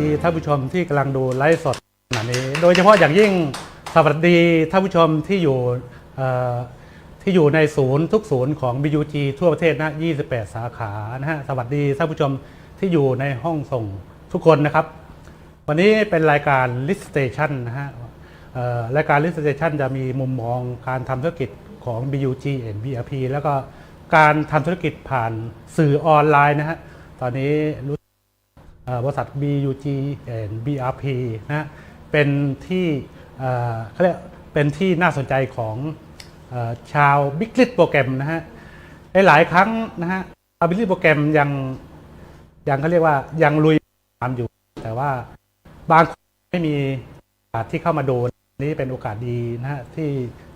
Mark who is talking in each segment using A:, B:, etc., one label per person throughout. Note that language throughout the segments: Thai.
A: ดีท่านผู้ชมที่กำลังดูไลฟ์สดขณะนี้ โดยเฉพาะอย่างยิ่งสวัสดีท่านผู้ชมที่อยู่ที่อยู่ในศูนย์ทุกศูนย์ของ BUG ทั่วประเทศนะ 28 สาขานะฮะ สวัสดีท่านผู้ชมที่อยู่ในห้องส่งทุกคนนะครับ วันนี้เป็นรายการ List Station นะฮะรายการ List Station จะมีมุมมองการทำธุรกิจของ BUG and BRP แล้วก็การทำธุรกิจผ่านสื่อออนไลน์นะฮะ ตอนนี้รู้ บริษัท BUG and BRP นะฮะเป็นที่เขาเรียกเป็นที่น่าสนใจของอชาว Big l i t โปรแกรมนะฮะหลายครั้งนะฮะชาว Big l i t โปรแกรมยังยังเขาเรียกว่ายังลุยตามอยู่ แต่ว่าบางคนไม่มีโอกาสที่เข้ามาดูนี่เป็นโอกาสดีนะฮะที่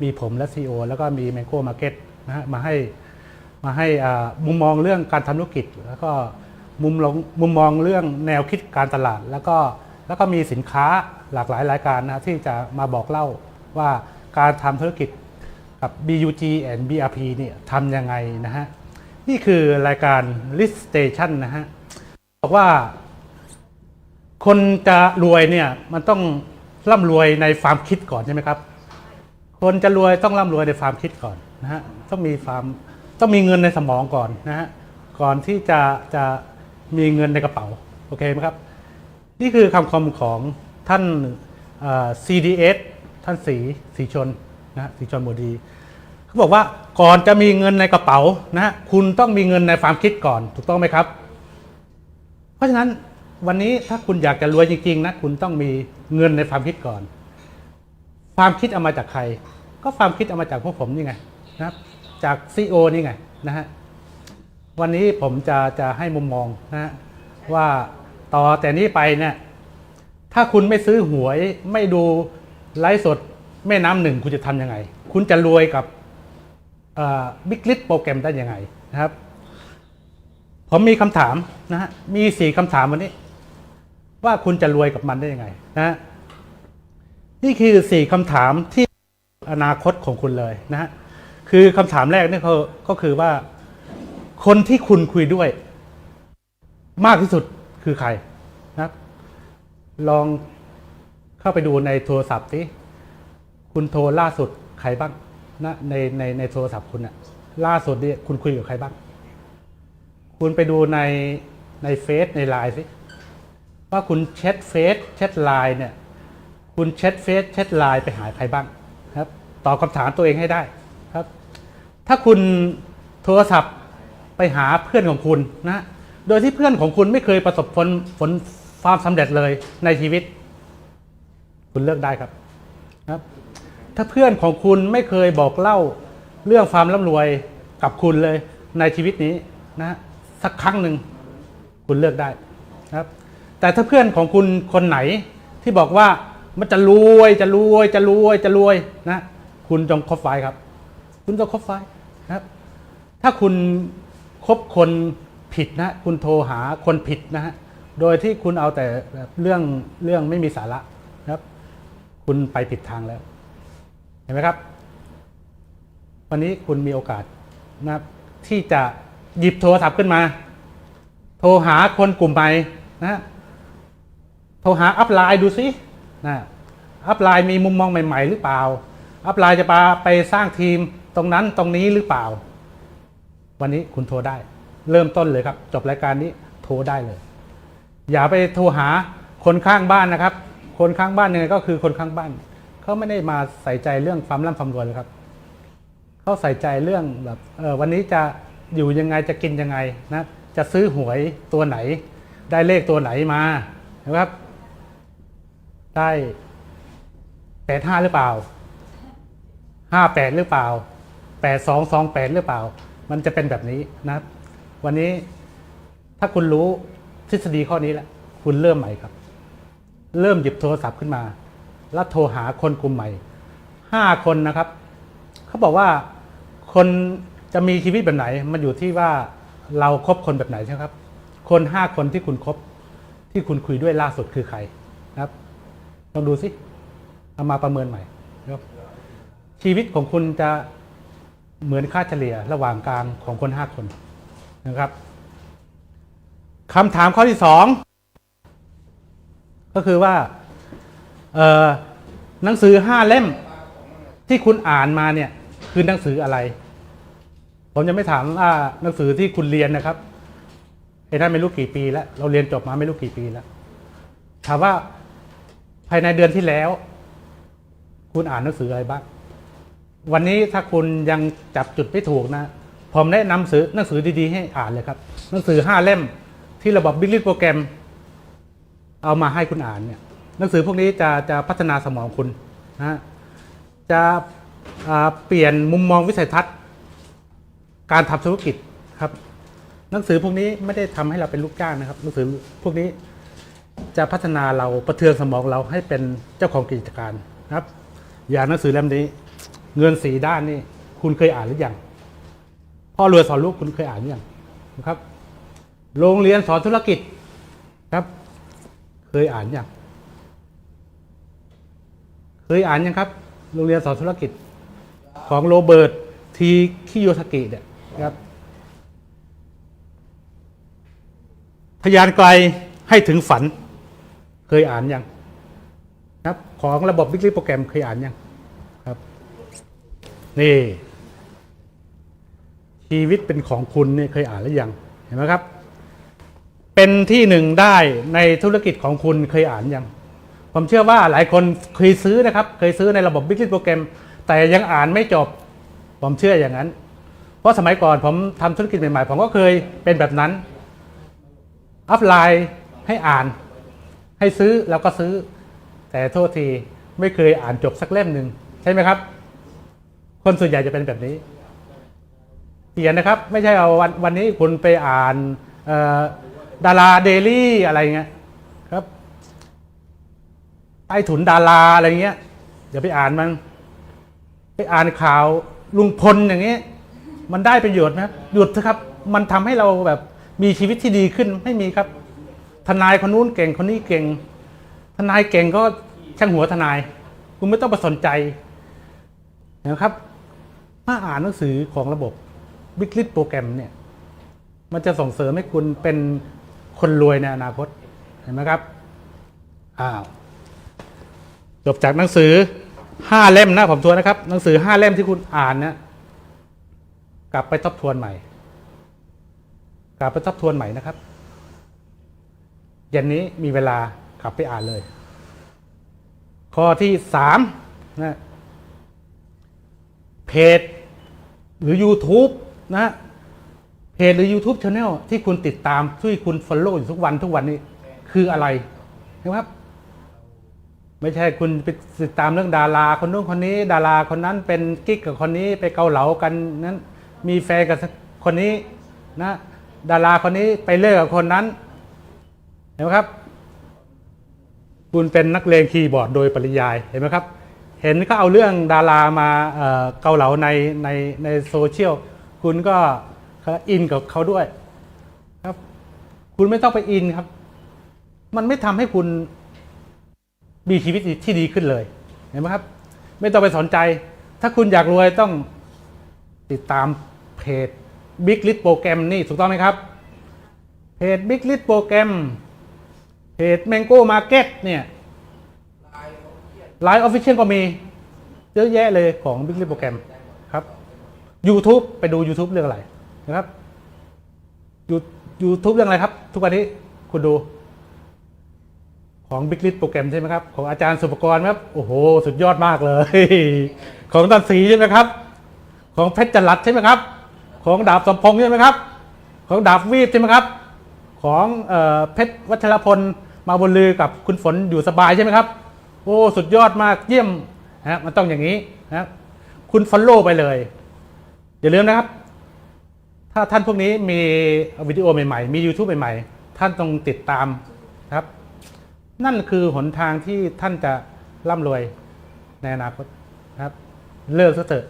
A: มีผมและ CEO แล้วก็มี Mango Market นะฮะมาให้มาให้มุมมองเรื่องการทำธุรกิจแล้วก็ มุมลงมุมมองเรื่องแนวคิดการตลาด แล้วก็แล้วก็มีสินค้าหลากหลายรายการนะที่จะมาบอกเล่าว่าการทำธุรกิจกับ BUG and BRP เนี่ยทำยังไงนะฮะ นี่คือรายการ List Station นะฮะ บอกว่า คนจะรวยเนี่ยมันต้องร่ำรวยในความคิดก่อนใช่ไหมครับ คนจะรวยต้องร่ำรวยในความคิดก่อนนะฮะ ต้องมีความต้องมีเงินในสมองก่อนนะฮะ ก่อนที่จะจะ มีเงินในกระเป๋าโอเคไหมครับ นี่คือคำคมของท่าน CDS ท่านสีสีชนนะสีชนโมดีเขาบอกว่าก่อนจะมีเงินในกระเป๋านะฮะคุณต้องมีเงินในความคิดก่อนถูกต้องไหมครับ เพราะฉะนั้นวันนี้ถ้าคุณอยากจะรวยจริงๆนะคุณต้องมีเงินในความคิดก่อน ความคิดเอามาจากใคร ก็ความคิดเอามาจากพวกผมนี่ไงนะครับจากซีโอนี่ไงนะฮะ วันนี้ผมจะจะให้มุมมองนะว่าต่อแต่นี้ไปเนี่ยถ้าคุณไม่ซื้อหวยไม่ดูไลฟ์สดแม่น้ำหนึ่งคุณจะทำยังไง คุณจะรวยกับบิ๊กลิสโปรแกรมได้ยังไงนะครับ ผมมีคำถามนะฮะมีสี่คำถามวันนี้ ว่าคุณจะรวยกับมันได้ยังไงนะนี่คือสี่คำถามที่อนาคตของคุณเลยนะฮะคือคำถามแรกนี่ก็คือว่า คนที่คุณคุยด้วย มากที่สุดคือใครนะครับลองเข้าไปดูในโทรศัพท์สิคุณโทรล่าสุดใครบ้างนะในในในโทรศัพท์คุณอะล่าสุดเนี่ยคุณคุยกับใครบ้าง คุณไปดูในในเฟซในไลน์สิว่าคุณแชทเฟซแชทไลน์เนี่ย คุณแชทเฟซแชทไลน์ไปหาใครบ้างครับตอบคำถามตัวเองให้ได้ครับ ถ้าคุณโทรศัพท์ ไปหาเพื่อนของคุณนะโดยที่เพื่อนของคุณไม่เคยประสบผลผลความสำเร็จเลยในชีวิต คุณเลือกได้ครับครับ ถ้าเพื่อนของคุณไม่เคยบอกเล่าเรื่องความร่ำรวยกับคุณเลยในชีวิตนี้นะสักครั้งหนึ่งคุณเลือกได้นะครับ แต่ถ้าเพื่อนของคุณคนไหนที่บอกว่ามันจะรวยจะรวยจะรวยจะรวยนะ คุณจงคบไฟครับ คุณต้องคบไฟนะครับ ถ้าคุณ คบคนผิดนะคุณโทรหาคนผิดนะฮะโดยที่คุณเอาแต่เรื่องเรื่องไม่มีสาระนะครับ คุณไปผิดทางแล้ว เห็นไหมครับ วันนี้คุณมีโอกาสนะครับที่จะหยิบโทรศัพท์ขึ้นมา โทรหาคนกลุ่มใหม่นะโทรหาอัพไลน์ดูสินะอัพไลน์มีมุมมองใหม่ ๆ หรือเปล่า อัพไลน์จะปาไปสร้างทีมตรงนั้นตรงนี้หรือเปล่า วันนี้คุณโทรได้ เริ่มต้นเลยครับ จบรายการนี้โทรได้เลย อย่าไปโทรหาคนข้างบ้านนะครับ คนข้างบ้านยังไงก็คือคนข้างบ้านเขาไม่ได้มาใส่ใจเรื่องความร่ำความรวยเลยครับเขาใส่ใจเรื่องแบบเออวันนี้จะอยู่ยังไงจะกินยังไงนะจะซื้อหวยตัวไหน ได้เลขตัวไหนมานะครับ ได้แปดห้าหรือเปล่าห้าแปดหรือเปล่าแปดสองสองแปดหรือเปล่า มันจะเป็นแบบนี้นะครับ วันนี้ถ้าคุณรู้ทฤษฎีข้อนี้แล้วคุณเริ่มใหม่ครับ เริ่มหยิบโทรศัพท์ขึ้นมา แล้วโทรหาคนกลุ่มใหม่ห้าคนนะครับ เขาบอกว่าคนจะมีชีวิตแบบไหน มันอยู่ที่ว่าเราครบคนแบบไหนใช่ไหมครับ คนห้าคนที่คุณครบที่คุณคุยด้วยล่าสุดคือใครนะครับลองดูสิเอามาประเมินใหม่ครับชีวิตของคุณจะ เหมือนค่าเฉลี่ยระหว่างกลางของคนห้าคนนะครับคำถามข้อที่สองก็คือว่าหนังสือห้าเล่มที่คุณอ่านมาเนี่ยคือหนังสืออะไร ผมจะไม่ถามว่าหนังสือที่คุณเรียนนะครับไอ้นั่นไม่รู้กี่ปีแล้ว เราเรียนจบมาไม่รู้กี่ปีแล้ว ถามว่าภายในเดือนที่แล้ว คุณอ่านหนังสืออะไรบ้าง วันนี้ถ้าคุณยังจับจุดไม่ถูกนะ ผมแนะนำสือหนังสือดีๆ ให้อ่านเลยครับ หนังสือห้าเล่มที่ระบบบิ๊กลิโปรแกรม เอามาให้คุณอ่านเนี่ยหนังสือพวกนี้จะจะพัฒนาสมองคุณนะจะเปลี่ยนมุมมองวิสัยทัศน์ การทำธุรกิจครับ หนังสือพวกนี้ไม่ได้ทำให้เราเป็นลูกจ้างนะครับ หนังสือพวกนี้จะพัฒนาเราประเทืองสมองเราให้เป็นเจ้าของกิจการนะครับ อย่างหนังสือเล่มนี้ เงินสีด้านนี่คุณเคยอ่านหรือยังพ่อเรือสอนลูกคุณเคยอ่านหรือยังนะครับ โรงเรียนสอนธุรกิจครับ เคยอ่านยังเคยอ่านยังครับ โรงเรียนสอนธุรกิจ ของโรเบิร์ตทีคิโยสกิเนี่ยครับทยานไกลให้ถึงฝัน เคยอ่านยังครับ ของระบบวิกฤตโปรแกรมเคยอ่านยัง นี่ ชีวิตเป็นของคุณเนี่ยเคยอ่านหรือยังเห็นไหมครับ เป็นที่หนึ่งได้ในธุรกิจของคุณเคยอ่านยังผมเชื่อว่าหลายคนเคยซื้อนะครับ เคยซื้อในระบบ b ิ g โปรแกรมแต่ยังอ่านไม่จบ ผมเชื่ออย่างนั้น เพราะสมัยก่อนผมทำธุรกิจใหม่ๆ ผมก็เคยเป็นแบบนั้น อัพไลน์ให้อ่าน ให้ซื้อแล้วก็ซื้อ แต่โทษทีไม่เคยอ่านจบสักเล่มหนึ่งใช่ไหมครับ คนส่วนใหญ่จะเป็นแบบนี้เขียนนะครับ ไม่ใช่เอาวันวันนี้คุณไปอ่านดาราเดลี่อะไรเงี้ยครับใต้ถุนดาราอะไรเงี้ยอย่าไปอ่านมัน ไปอ่านข่าวลุงพลอย่างเงี้ยมันได้ประโยชน์ไหมหยุดเถอะครับ มันทำให้เราแบบมีชีวิตที่ดีขึ้นไม่มีครับ ทนายคนนู้นเก่งคนนี้เก่ง ทนายเก่งก็ช่างหัวทนาย คุณไม่ต้องไปสนใจนะครับ ถ้าอ่านหนังสือของระบบวิกฤตโปรแกรมเนี่ยมันจะส่งเสริมให้คุณเป็นคนรวยในอนาคตเห็นไหมครับอ้าวจบจากหนังสือห้าเล่มนะผมทวนนะครับ หนังสือห้าเล่มที่คุณอ่านนะกลับไปทบทวนใหม่ กลับไปทบทวนใหม่นะครับเย็นนี้มีเวลากลับไปอ่านเลย ข้อที่สามนะเพจ หรือ YouTube นะเพจหรือ YouTube Channel ที่คุณติดตามที่คุณ Follow อยู่ทุกวันทุกวันนี้คืออะไรนะครับ ไม่ใช่คุณไปติดตามเรื่องดารา คนนู้นคนนี้ ดาราคนนั้นเป็นกิ๊กกับคนนี้ไปเกาเหลากันนั้น มีแฟนกับคนนี้นะดาราคนนี้ไปเลิกกับคนนั้นเห็นไหมครับ คุณเป็นนักเลงคีย์บอร์ดโดยปริยายเห็นไหมครับ เห็นเขาเอาเรื่องดารามาเกาเหลาในในในโซเชียลคุณก็อินกับเขาด้วยครับ คุณไม่ต้องไปอินครับ มันไม่ทำให้คุณมีชีวิตที่ดีขึ้นเลยเห็นไหมครับ ไม่ต้องไปสนใจ ถ้าคุณอยากรวยต้องติดตามเพจ Big List โปรแกรมนี่ถูกต้องไหมครับ เพจ Big List โปรแกรมเพจ Mango Market เนี่ย ไลน์ออฟฟิเชียลก็มี เยอะแยะเลยของ Big l i โปรแกรมครับ YouTube ไปดู YouTube เรื่องอะไรนะครับยูทูบเรื่องอะไรครับ ทุกวันนี้คุณดู ของ Big l i โปรแกรมใช่ไหมครับ ของอาจารย์สุปกรณ์ครับ โอ้โห สุดยอดมากเลย ของตันสีใช่ไหมครับ ของเพชรจันรัดใช่ไหมครับ ของดาบสมพงษ์ใช่ไหมครับ ของดาบวีดใช่ไหมครับ ของเอเพชรวัชรพลมาบนลือกับคุณฝนอยู่สบายใช่ไหมครับ อ้สุดยอดมากเยี่ยมนะฮะมันต้องอย่างนี้นะคุณฟอลโล่ไปเลยอย่าลืมนะครับ ถ้าท่านพวกนี้มีวิดีโอใหม่ๆ มี YouTube ใหม่ๆ ท่านต้องติดตามครับ นั่นคือหนทางที่ท่านจะร่ำรวยในอนาคตนะครับ เลิกซะเถอะ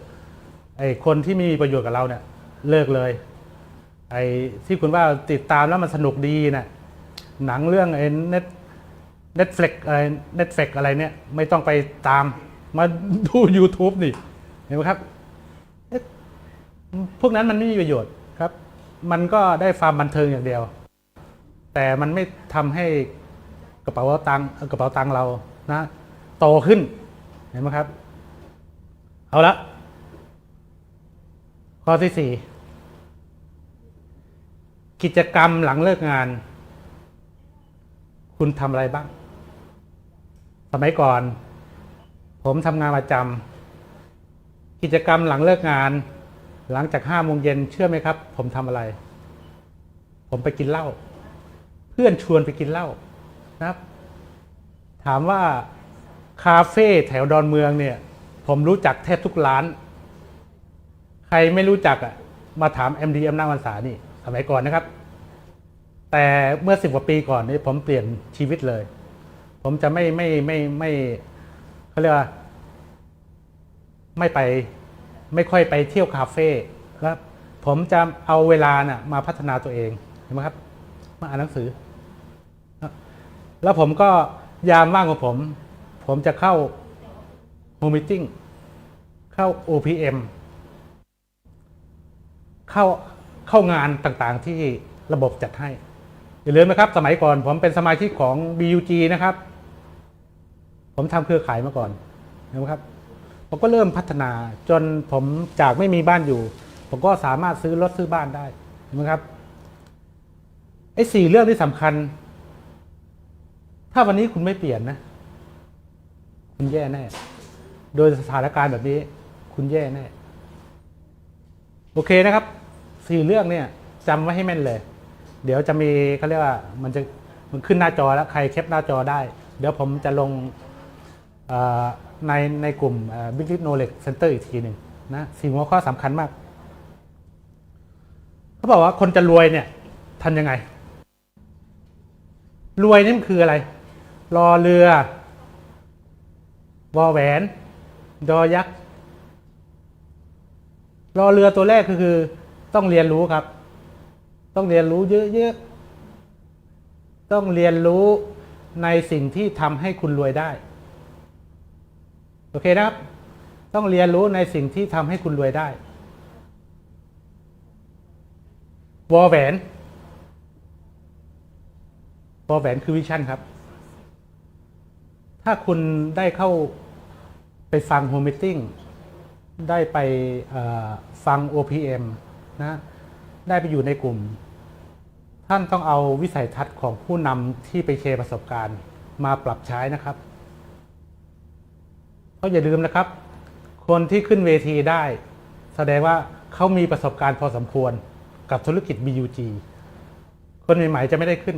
A: ไอคนที่ไม่มีประโยชน์กับเราเนี่ย เลิกเลย ไอ้ที่คุณว่าติดตามแล้วมันสนุกดีนะหนังเรื่องไอ้เน็ต เน็ตฟลิกอะไรเน็ตฟกอะไรเนี่ยไม่ต้องไปตามมาดู YouTube นี่เห็นไหมครับเอ๊ะพวกนั้นมันไม่มีประโยชน์ครับ มันก็ได้ความบันเทิงอย่างเดียว แต่มันไม่ทำให้กระเป๋าตังกระเป๋าตังเรานะโตขึ้นเห็นไหมครับ เอาละข้อที่สี่กิจกรรมหลังเลิกงาน คุณทำอะไรบ้าง สมัยก่อน ผมทำงานประจำกิจกรรมหลังเลิกงาน หลังจากห้าโมงเย็นเชื่อไหมครับ ผมทำอะไร ผมไปกินเหล้าเพื่อนชวนไปกินเหล้านะครับ ถามว่าคาเฟ่แถวดอนเมืองเนี่ย ผมรู้จักแทบทุกร้าน ใครไม่รู้จักอะมาถาม MD อำนาจวันษานี่ สมัยก่อนนะครับ แต่เมื่อสิบกว่าปีก่อนนี่ผมเปลี่ยนชีวิตเลย ผมจะไม่ไม่ไม่ไม่เขาเรียกว่า ไม่ไปไม่ค่อยไปเที่ยวคาเฟ่แล้วผมจะเอาเวลาน่ะมาพัฒนาตัวเองเห็นไหมครับ มาอ่านหนังสือ แล้วผมก็ยามว่างของผม ผมจะเข้า Home Meeting เข้า OPM เข้าเข้างานต่างๆที่ระบบจัดให้อย่าลืมนะครับ สมัยก่อนผมเป็นสมาชิกของ BUG นะครับ ผมทำเครือข่ายมาก่อนนะครับผมก็เริ่มพัฒนาจนผมจากไม่มีบ้านอยู่ ผมก็สามารถซื้อรถซื้อบ้านได้นไหมครับไอ้สี่เรื่องที่สำคัญ ถ้าวันนี้คุณไม่เปลี่ยนนะ คุณแย่แน่ โดยสถานการณ์แบบนี้ คุณแย่แน่ โอเคนะครับสี่เรื่องเนี่ยจำไว้ให้แม่นเลย เดี๋ยวจะมีเขาเรียกว่ามันจะมันขึ้นหน้าจอแล้วใครแคปหน้าจอได้ เดี๋ยวผมจะลง ในในกลุ่มเอ่อ Big Lead Knowledge Center อีกทีหนึ่งนะสี่หัวข้อสำคัญมาก เขาบอกว่าคนจะรวยเนี่ยทำยังไง รวยนี่มันคืออะไร รอเรือวอแหวน ดอยักษ์ รอเรือตัวแรกก็คือ ต้องเรียนรู้ครับ ต้องเรียนรู้เยอะๆ ต้องเรียนรู้ในสิ่งที่ทำให้คุณรวยได้ โอเคนะครับ ต้องเรียนรู้ในสิ่งที่ทำให้คุณรวยได้วอแหวนวอแหวนคือวิชั่นครับ ถ้าคุณได้เข้าไปฟังโฮมิ e ติ้งได้ไปเอ่อฟัง OPM นะได้ไปอยู่ในกลุ่ม ท่านต้องเอาวิสัยทัศน์ของผู้นำที่ไปแชร์ประสบการณ์ มาปรับใช้นะครับ เพราะอย่าลืมนะครับ คนที่ขึ้นเวทีได้ แสดงว่าเขามีประสบการณ์พอสมควรกับธุรกิจ BUG คนใหม่ๆจะไม่ได้ขึ้น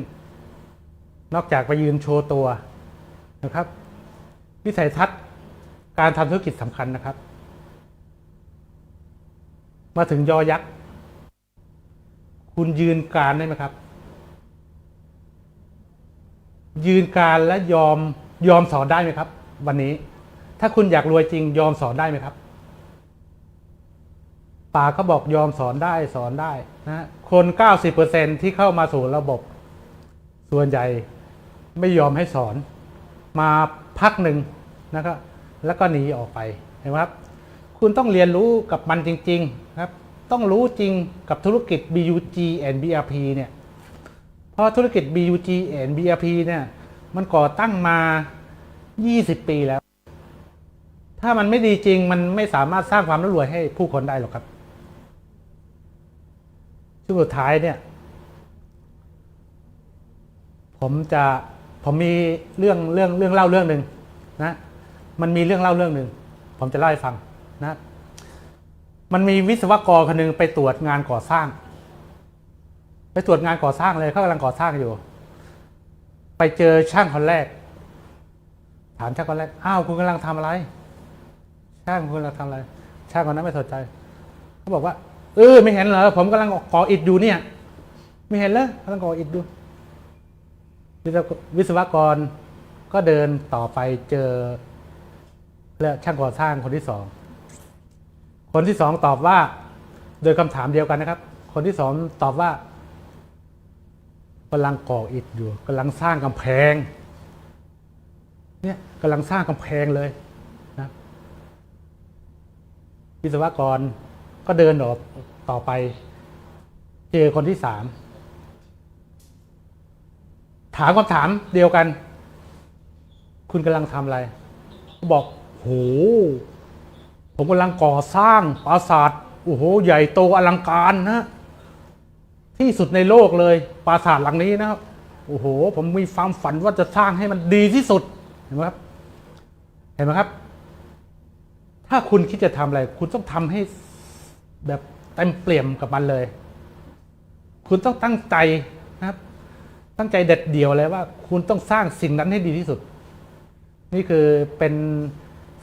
A: นอกจากไปยืนโชว์ตัวนะครับ วิสัยทัศน์การทำธุรกิจสำคัญนะครับ มาถึงยอยักษ์ คุณยืนการได้ไหมครับ ยืนการและยอมยอมสอนได้ไหมครับ วันนี้ ถ้าคุณอยากรวยจริงยอมสอนได้ไหมครับป่าเขาบอกยอมสอนได้สอนได้นะคน 90%ที่เข้ามาสู่ระบบ ส่วนใหญ่ไม่ยอมให้สอนมาพักหนึ่งนะครับแล้วก็หนีออกไปเห็นไหมครับ คุณต้องเรียนรู้กับมันจริง ๆ ครับ ต้องรู้จริงกับธุรกิจ BUG and BRP เนี่ยเพราะธุรกิจ BUG and BRP เนี่ยมันก่อตั้งมา 20 ปีแล้ว ถ้ามันไม่ดีจริงมันไม่สามารถสร้างความร่ำรวยให้ผู้คนได้หรอกครับช่วงสุดท้ายเนี่ย ผมจะผมมีเรื่องเรื่องเรื่องเล่าเรื่องหนึ่งนะ มันมีเรื่องเล่าเรื่องหนึ่งผมจะเล่าให้ฟังนะ มันมีวิศวกรคนหนึ่งไปตรวจงานก่อสร้าง ไปตรวจงานก่อสร้างเลยเขากำลังก่อสร้างอยู่ ไปเจอช่างคนแรก ถามช่างคนแรกอ้าวคุณกำลังทำอะไร ช่างคุณกำลังทำอะไร ช่างคนนั้นไม่สนใจเขาบอกว่าเออไม่เห็นเหรอผมกำลังก่ออิฐอยู่เนี่ย ไม่เห็นเลยกำลังก่ออิฐดูวิศววิศวกรก็เดินต่อไปเจอแล้วช่างก่อสร้างคนที่สอง คนที่สองตอบว่า โดยคำถามเดียวกันนะครับ คนที่สองตอบว่ากำลังก่ออิฐอยู่กำลังสร้างกำแพง เนี่ยกำลังสร้างกำแพงเลย วิศวกรก็เดินออกต่อไป เจอคนที่สามถามคำถามเดียวกัน คุณกำลังทำอะไร บอกโหผมกำลังก่อสร้างปราสาทโอ้โห ใหญ่โตอลังการนะ ที่สุดในโลกเลยปราสาทหลังนี้นะครับโอ้โห ผมมีความฝันว่าจะสร้างให้มันดีที่สุดเห็นไหมครับ เห็นไหมครับ ถ้าคุณคิดจะทำอะไร คุณต้องทำให้แบบเต็มเปี่ยมกับมันเลย คุณต้องตั้งใจนะครับ ตั้งใจเด็ดเดี่ยวเลยว่า คุณต้องสร้างสิ่งนั้นให้ดีที่สุด นี่คือเป็น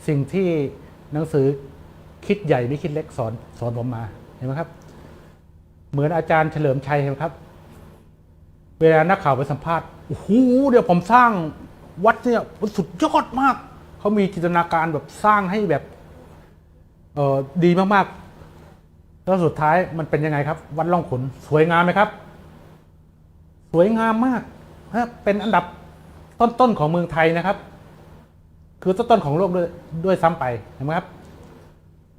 A: สิ่งที่หนังสือคิดใหญ่ไม่คิดเล็กสอนสอนผมมาเห็นไหมครับ เหมือนอาจารย์เฉลิมชัยเห็นไหมครับ เวลานักข่าวไปสัมภาษณ์โอ้โหเดี๋ยวผมสร้างวัดเนี่ยมันสุดยอดมาก เขามีจินตนาการแบบสร้างให้แบบ เออดีมากๆ แล้วสุดท้ายมันเป็นยังไงครับ วัดล่องขุนสวยงามไหมครับ สวยงามมากนะเป็นอันดับต้นๆของเมืองไทยนะครับ คือต้นๆของโลกด้วยด้วยซ้ำไปเห็นไหมครับ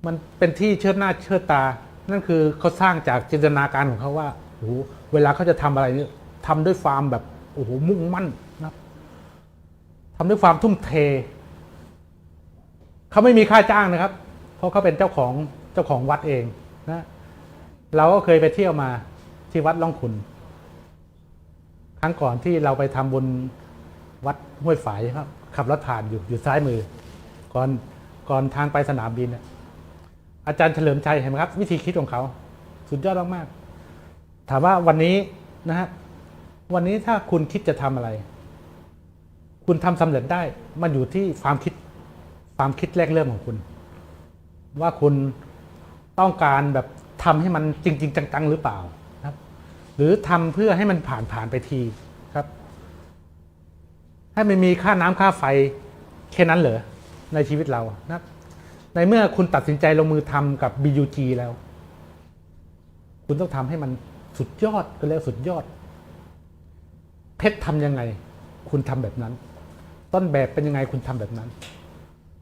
A: มันเป็นที่เชิดหน้าเชิดตา นั่นคือเขาสร้างจากจินตนาการของเขาว่าโอ้โหเวลาเขาจะทำอะไรนี่ทำด้วยความแบบโอ้โหมุ่งมั่นนะครับทำด้วยความทุ่มเทเขาไม่มีค่าจ้างนะครับ เพราะเขาเป็นเจ้าของเจ้าของวัดเองนะเราก็เคยไปเที่ยวมาที่วัดล่องขุนครั้งก่อนที่เราไปทำบุญวัดห้วยฝายครับ ขับรถผ่านอยู่อยู่ซ้ายมือ ก่อนก่อนทางไปสนามบินอาจารย์เฉลิมชัยเห็นไหมครับ วิธีคิดของเขา สุดยอดมากๆถามว่าวันนี้นะฮะวันนี้ถ้าคุณคิดจะทำอะไร คุณทำสำเร็จได้ มันอยู่ที่ความคิดความคิดแรกเริ่มของคุณ ว่าคุณต้องการแบบทำให้มันจริง ๆ จังๆ หรือเปล่านะครับ หรือทำเพื่อให้มันผ่านผ่านไปทีครับ ให้มันมีค่าน้ำค่าไฟแค่นั้นเหรอในชีวิตเรานะในเมื่อคุณตัดสินใจลงมือทำกับ BUG แล้ว คุณต้องทำให้มันสุดยอดก็แล้วสุดยอด เพชรทำยังไง คุณทำแบบนั้น ต้นแบบเป็นยังไงคุณทำแบบนั้น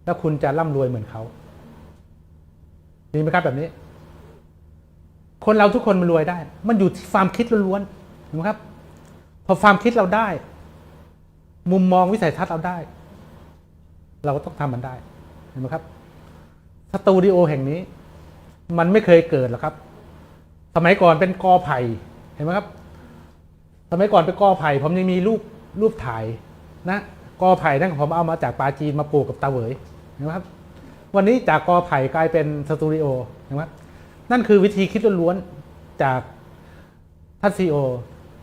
A: แล้วคุณจะร่ำรวยเหมือนเขา ดีไหมครับแบบนี้ คนเราทุกคนมันรวยได้ มันอยู่ที่ความคิดล้วนๆเห็นไหมครับ พอความคิดเราได้ มุมมองวิสัยทัศน์เราได้ เราก็ต้องทำมันได้ เห็นไหมครับสตูดิโอแห่งนี้ มันไม่เคยเกิดหรอกครับ สมัยก่อนเป็นกอไผ่เห็นไหมครับ สมัยก่อนเป็นกอไผ่ผมยังมีรูปรูปถ่ายนะกอไผ่นั่นผมเอามาจากปาจีนมาปลูกกับตาเหวยเห็นไหมครับ วันนี้จากกอไผ่กลายเป็นสตูดิโอเห็นไหมครับนั่นคือวิธีคิดล้วนๆจากท่านซีโอ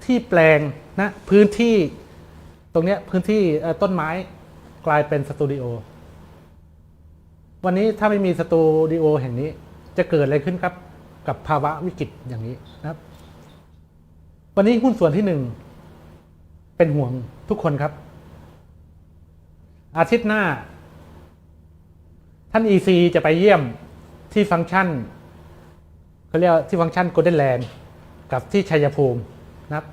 A: ที่แปลงนะพื้นที่ตรงนี้พื้นที่ต้นไม้กลายเป็นสตูดิโอวันนี้ถ้าไม่มีสตูดิโอแห่งนี้จะเกิดอะไรขึ้นครับกับภาวะวิกฤตอย่างนี้นะครับ วันนี้หุ้นส่วนที่หนึ่งเป็นห่วงทุกคนครับ อาทิตย์หน้า ท่าน EC จะไปเยี่ยมที่ฟังก์ชันเขาเรียกที่ฟังก์ชันโกลเด้นแลนด์กับที่ชัยภูมินะครับ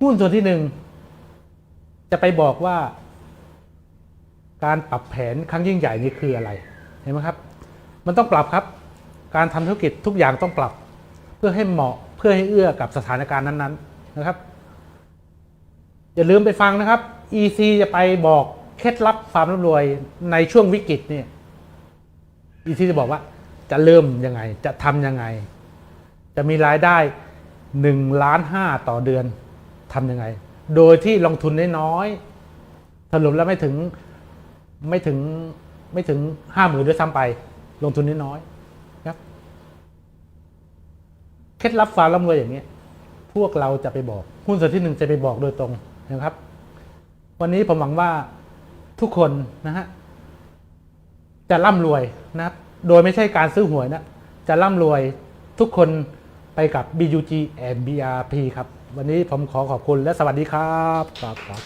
A: หุ้นส่วนที่หนึ่งจะไปบอกว่า การปรับแผนครั้งยิ่งใหญ่นี้คืออะไรเห็นไหมครับ มันต้องปรับครับ การทำธุรกิจทุกอย่างต้องปรับ เพื่อให้เหมาะเพื่อให้เอื้อกับสถานการณ์นั้น ๆนะครับ อย่าลืมไปฟังนะครับ EC จะไปบอกเคล็ดลับความร่ำรวยในช่วงวิกฤตเนี่ย EC จะบอกว่าจะเริ่มยังไง จะทำยังไง จะมีรายได้1ล้านห้าต่อเดือนทำยังไง โดยที่ลงทุนน้อยๆสรุปแล้วไม่ถึงไม่ถึงไม่ถึงห้าหมื่นด้วยซ้ำไป ลงทุนน้อยๆครับเคล็ดลับความร่ำรวยอย่างนี้พวกเราจะไปบอก หุ้นส่วนที่หนึ่งจะไปบอกโดยตรงนะครับ วันนี้ผมหวังว่าทุกคนนะฮะ จะร่ำรวยนะโดยไม่ใช่การซื้อหวยนะจะร่ำรวยทุกคนไปกับ BUG and BRP ครับ วันนี้ผมขอขอบคุณและสวัสดีครับครับครับ